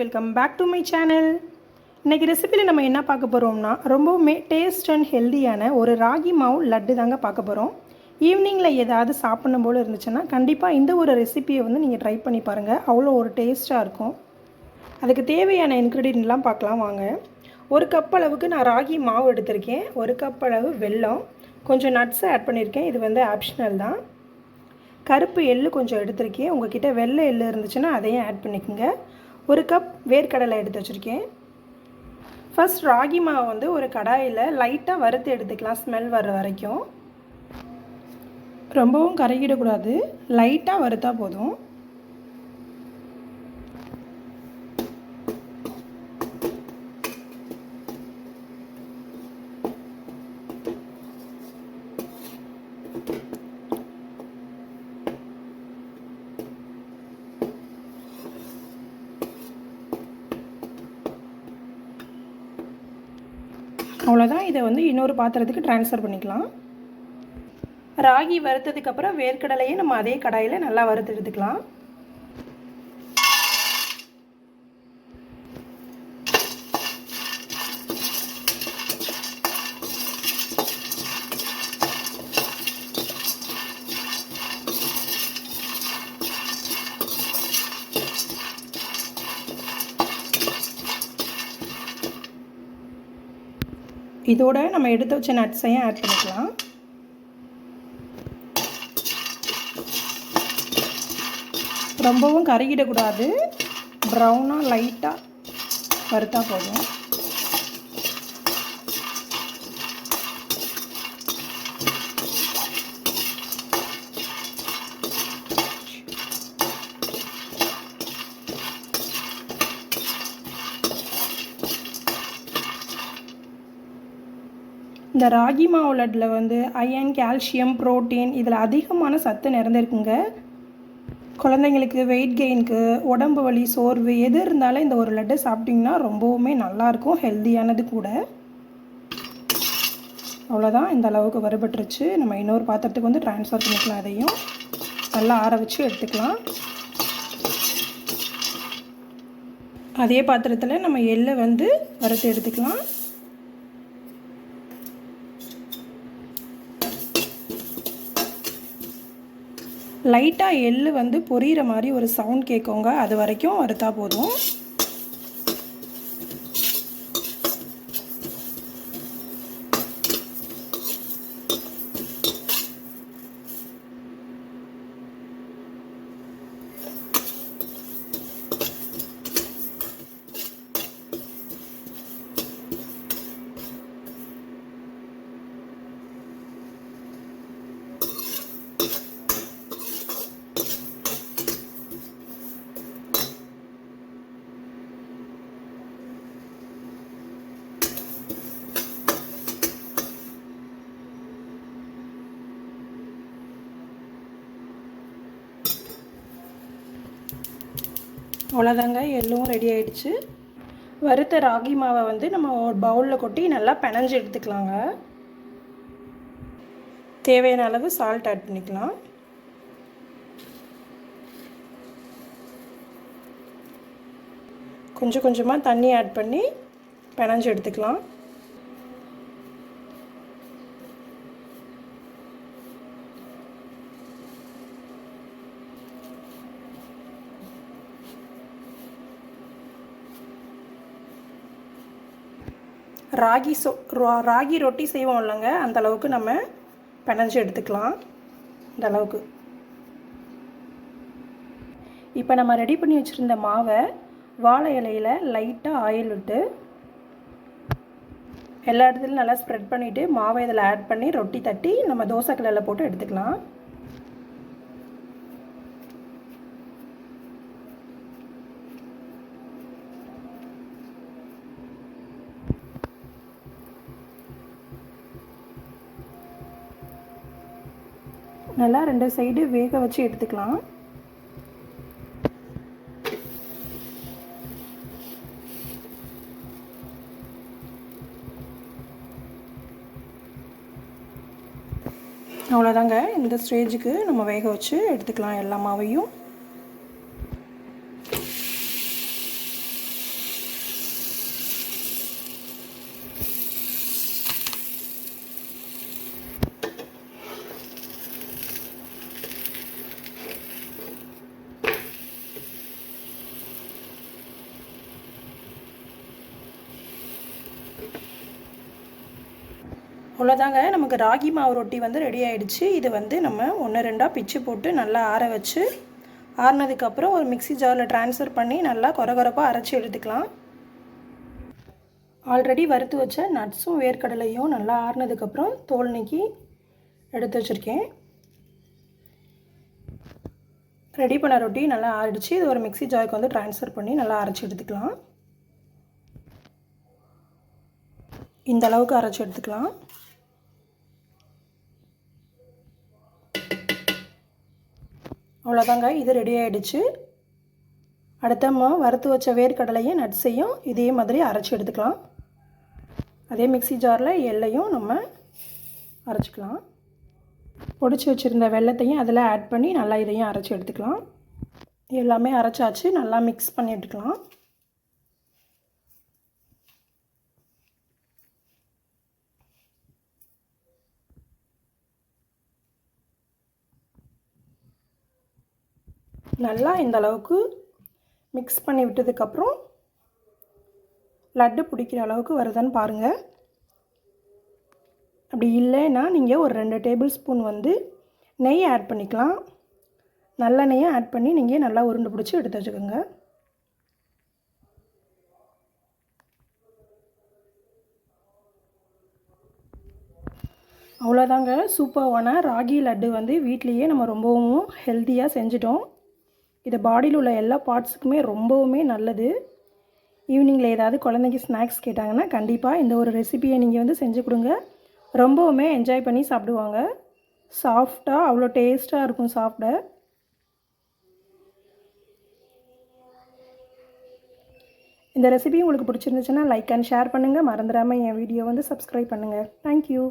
Welcome back to my channel இன்றைக்கி ரெசிபியில் நம்ம என்ன பார்க்க போகிறோம்னா ரொம்பவுமே டேஸ்ட் அண்ட் ஹெல்தியான ஒரு ராகி மாவு லட்டு தாங்க பார்க்க போகிறோம் ஈவினிங்கில் ஏதாவது சாப்பிடணும் போல் இருந்துச்சுன்னா கண்டிப்பாக இந்த ஒரு ரெசிபியை வந்து நீங்கள் ட்ரை பண்ணி பாருங்கள் அவ்வளோ ஒரு டேஸ்ட்டாக இருக்கும். அதுக்கு தேவையான இன்க்ரீடியன்ட்லாம் பார்க்கலாம் வாங்க. ஒரு கப் அளவுக்கு நான் ராகி மாவு எடுத்திருக்கேன். ஒரு கப் அளவு வெல்லம். கொஞ்சம் நட்ஸை ஆட் பண்ணியிருக்கேன். இது வந்து ஆப்ஷனல் தான். கருப்பு எள்ளு கொஞ்சம் எடுத்திருக்கேன். உங்ககிட்ட வெள்ளை எள்ளு இருந்துச்சுன்னா அதையும் ஆட் பண்ணிக்கோங்க. ஒரு கப் வேர்க்கடலை எடுத்து வச்சுருக்கேன். ஃபஸ்ட் ராகி மாவை வந்து ஒரு கடாயில் லைட்டாக வறுத்து எடுத்துக்கலாம் ஸ்மெல் வர்ற வரைக்கும். ரொம்பவும் கருகிடக்கூடாது லைட்டாக வறுத்தா போதும். அவ்வளோதான் இதை வந்து இன்னொரு பாத்திரத்துக்கு ட்ரான்ஸ்ஃபர் பண்ணிக்கலாம். ராகி வறுத்ததுக்கப்புறம் வேர்க்கடலையே நம்ம அதே கடாயில் நல்லா வறுத்து எடுத்துக்கலாம். இதோட நம்ம எடுத்து வச்ச நட்ஸையும் ஆட் பண்ணிக்கலாம். ரொம்பவும் கருகிடக்கூடாது. ப்ரௌனாக லைட்டாக வறுத்தா போதும். இந்த ராகி மாவு லட்டில் வந்து அயன் கால்சியம் புரோட்டீன் இதில் அதிகமான சத்து நிறைந்திருக்குங்க. குழந்தைங்களுக்கு வெயிட் கெயினுக்கு உடம்பு வலி சோர்வு எது இருந்தாலும் இந்த ஒரு லட்டு சாப்பிட்டிங்கன்னா ரொம்பவுமே நல்லாயிருக்கும் ஹெல்த்தியானது கூட. அவ்வளோதான் இந்த அளவுக்கு வறுபட்டுருச்சு. நம்ம இன்னொரு பாத்திரத்துக்கு வந்து ட்ரான்ஸ்ஃபர் பண்ணிக்கலாம் அதையும் நல்லா ஆற வச்சு எடுத்துக்கலாம். அதே பாத்திரத்தில் நம்ம எள்ளை வந்து வறுத்து எடுத்துக்கலாம். லைட்டாக எள்ளு வந்து பொரியிற மாதிரி ஒரு சவுண்ட் கேட்குங்க. அது வரைக்கும் வறுத்தா போதும். அவ்வளோதாங்க எள்ளும் ரெடி ஆகிடுச்சு வறுத்த ராகி மாவை வந்து நம்ம ஒரு பவுலில் கொட்டி நல்லா பினஞ்சு எடுத்துக்கலாங்க. தேவையான அளவு சால்ட் ஆட் பண்ணிக்கலாம். கொஞ்சம் கொஞ்சமாக தண்ணி ஆட் பண்ணி பிணைஞ்சு எடுத்துக்கலாம். ராகி சோ ராகி ரொட்டி செய்வோம் இல்லைங்க. அந்த அளவுக்கு நம்ம பிணைஞ்சு எடுத்துக்கலாம். இந்த அளவுக்கு. இப்போ நம்ம ரெடி பண்ணி வச்சுருந்த மாவை வாழை இலையில் லைட்டாக ஆயில் விட்டு எல்லா இடத்துலையும் நல்லா ஸ்ப்ரெட் பண்ணிவிட்டு மாவை இதில் ஆட் பண்ணி ரொட்டி தட்டி நம்ம தோசை கல்லில் போட்டு எடுத்துக்கலாம். நல்லா ரெண்டு சைடு வேக வச்சு எடுத்துக்கலாம். அவ்வளோதாங்க. இந்த ஸ்டேஜுக்கு நம்ம வேக வச்சு எடுத்துக்கலாம் எல்லா மாவையும். இவ்வளோதாங்க நமக்கு ராகி மாவு ரொட்டி வந்து ரெடி ஆகிடுச்சு இது வந்து நம்ம ஒன்று ரெண்டாக பிச்சு போட்டு நல்லா ஆற வச்சு ஆறுனதுக்கப்புறம் ஒரு மிக்ஸி ஜாரில் ட்ரான்ஸ்ஃபர் பண்ணி நல்லா கொர கொரப்பாக அரைச்சி எடுத்துக்கலாம். ஆல்ரெடி வறுத்து வச்ச நட்ஸும் வேர்க்கடலையும் நல்லா ஆறுனதுக்கப்புறம் தோல் நீக்கி எடுத்து வச்சுருக்கேன். ரெடி பண்ண ரொட்டி நல்லா ஆறிடுச்சு. இது ஒரு மிக்ஸி ஜாருக்கு வந்து ட்ரான்ஸ்ஃபர் பண்ணி நல்லா அரைச்சி எடுத்துக்கலாம். இந்த அளவுக்கு அரைச்சி எடுத்துக்கலாம். அவ்வளோதாங்க இது ரெடி ஆகிடுச்சு அடுத்தமா வறுத்து வச்ச வேர்க்கடலையும் நட்ஸையும் இதே மாதிரி அரைச்சி எடுத்துக்கலாம். அதே மிக்ஸி ஜாரில் எல்லையும் நம்ம அரைச்சிக்கலாம். பொடிச்சு வச்சுருந்த வெள்ளத்தையும் அதில் ஆட் பண்ணி நல்லா இதையும் அரைச்சி எடுத்துக்கலாம். எல்லாமே அரைச்சாச்சு. நல்லா மிக்ஸ் பண்ணி எடுத்துக்கலாம். நல்லா இந்த அளவுக்கு மிக்ஸ் பண்ணி விட்டதுக்கப்புறம் லட்டு பிடிக்கிற அளவுக்கு வருதான்னு பாருங்கள் அப்படி இல்லைன்னா நீங்கள் ஒரு ரெண்டு டேபிள் ஸ்பூன் வந்து நெய் ஆட் பண்ணிக்கலாம். நல்லெண்ணெயை ஆட் பண்ணி நீங்கள் நல்லா உருண்டு பிடிச்சி எடுத்து வச்சுக்கோங்க. அவ்வளோதாங்க சூப்பர்வான ராகி லட்டு வந்து வீட்லேயே நம்ம ரொம்பவும் ஹெல்த்தியாக செஞ்சிட்டோம். இது பாடியில் உள்ள எல்லா பார்ட்ஸுக்குமே ரொம்பவுமே நல்லது. ஈவினிங்கில் ஏதாவது குழந்தைங்க ஸ்நாக்ஸ் கேட்டாங்கன்னா கண்டிப்பாக இந்த ஒரு ரெசிபியை நீங்கள் வந்து செஞ்சு கொடுங்க. ரொம்பவுமே என்ஜாய் பண்ணி சாப்பிடுவாங்க. சாஃப்டாக அவ்வளோ டேஸ்ட்டாக இருக்கும் சாப்பிட. இந்த ரெசிபி உங்களுக்கு பிடிச்சிருந்துச்சுன்னா லைக் அண்ட் ஷேர் பண்ணுங்கள் மறந்துடாமல் என் வீடியோ வந்து சப்ஸ்கிரைப் பண்ணுங்கள் தேங்க்யூ